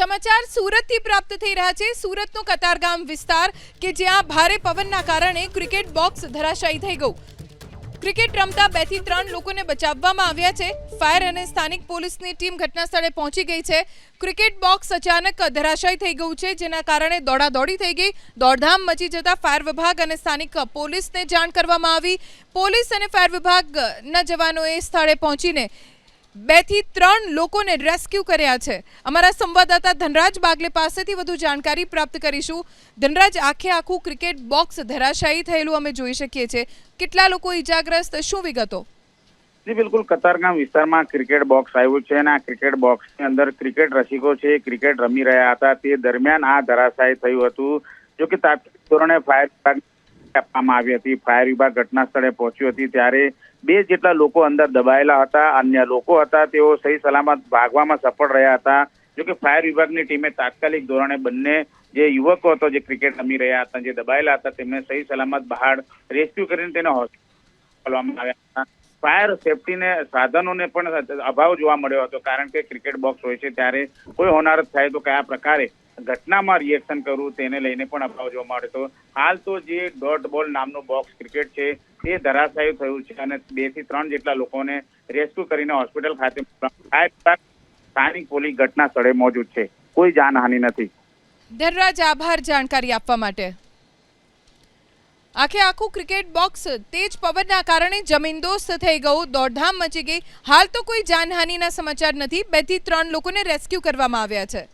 સમાચાર સુરતથી પ્રાપ્ત થઈ રહ્યા છે. સુરતનો કતારગામ વિસ્તાર કે જ્યાં ભારે પવનના કારણે ક્રિકેટ બોક્સ ધરાશાયી થઈ ગયું. ક્રિકેટ રમતા બેથી ત્રણ લોકોને બચાવવામાં આવ્યા છે. ફાયર અને સ્થાનિક પોલીસની ટીમ ઘટના સ્થળે પહોંચી ગઈ છે. ક્રિકેટ બોક્સ અચાનક ધરાશાયી થઈ ગયું છે, જેના કારણે દોડાદોડી થઈ ગઈ. દોડધામ મચી જતા ફાયર વિભાગ અને સ્થાનિક પોલીસને જાણ કરવામાં આવી. પોલીસ અને ફાયર વિભાગના જવાનોએ સ્થળે પહોંચીને બેથી ત્રણ લોકોને રેસ્ક્યુ કર્યા છે. અમારા સંવાદદાતા ધનરાજ બાગલે પાસેથી વધુ જાણકારી પ્રાપ્ત કરીશું. ધનરાજ, આખે આખું ક્રિકેટ બોક્સ ધરાશાયી થયેલું અમે જોઈ શકીએ છીએ. કેટલા લોકો ઈજાગ્રસ્ત? શું વિગતો? જી, બિલકુલ. કતારગામ વિસ્તારમાં ક્રિકેટ બોક્સ આવ્યું છે અને આ ક્રિકેટ બોક્સની અંદર ક્રિકેટ રસિકો છે, ક્રિકેટ રમી રહ્યા હતા. તે દરમિયાન આ ધરાશાય થયું હતું. જો કે તાત્કાલિક ધોરણે ફાયર વિભાગ આપવામાં આવી હતી. ફાયર વિભાગ ઘટના સ્થળે પહોંચ્યું હતી ત્યારે બે જેટલા લોકો અંદર દબાયેલા હતા. અન્ય લોકો હતા, તેઓ સહી સલામત ભાગવામાં સફળ રહ્યા હતા. જોકે ફાયર વિભાગની ટીમે તાત્કાલિક ધોરણે બંને જે યુવકો હતો, જે ક્રિકેટ રમી રહ્યા હતા, જે દબાયેલા હતા, તેમને સહી સલામત બહાર રેસ્ક્યુ કરીને તેને હોસ્પિટલ આવ્યા હતા. ફાયર સેફટીને સાધનોને પણ અભાવ જોવા મળ્યો હતો. કારણ કે ક્રિકેટ બોક્સ હોય છે, ત્યારે કોઈ હોનારત થાય તો કયા પ્રકારે ઘટનામાં રિએક્શન કરવું તેને લઈને પણ અભાવ જોવા મળ્યો હતો. હાલ તો જે ડોટ બોલ નામનું બોક્સ ક્રિકેટ છે તે ધરાશાયી થયું છે અને બેથી ત્રણ જેટલા લોકોને રેસ્ક્યુ કરીને હોસ્પિટલ ખાતે સ્થાનિક પોલીસ ઘટના સ્થળે મોજૂદ છે. કોઈ જાનહાનિ નથી. ધનરાજ આભાર જાણકારી આપવા માટે. આખે આખું ક્રિકેટ બોક્સ તેજ પવનના કારણે જમીનદોસ્ત થઈ ગયું. દોડધામ મચી ગઈ. હાલ તો કોઈ જાનહાનિના સમાચાર નથી. બેથી ત્રણ લોકોને રેસ્ક્યુ કરવામાં આવ્યા છે.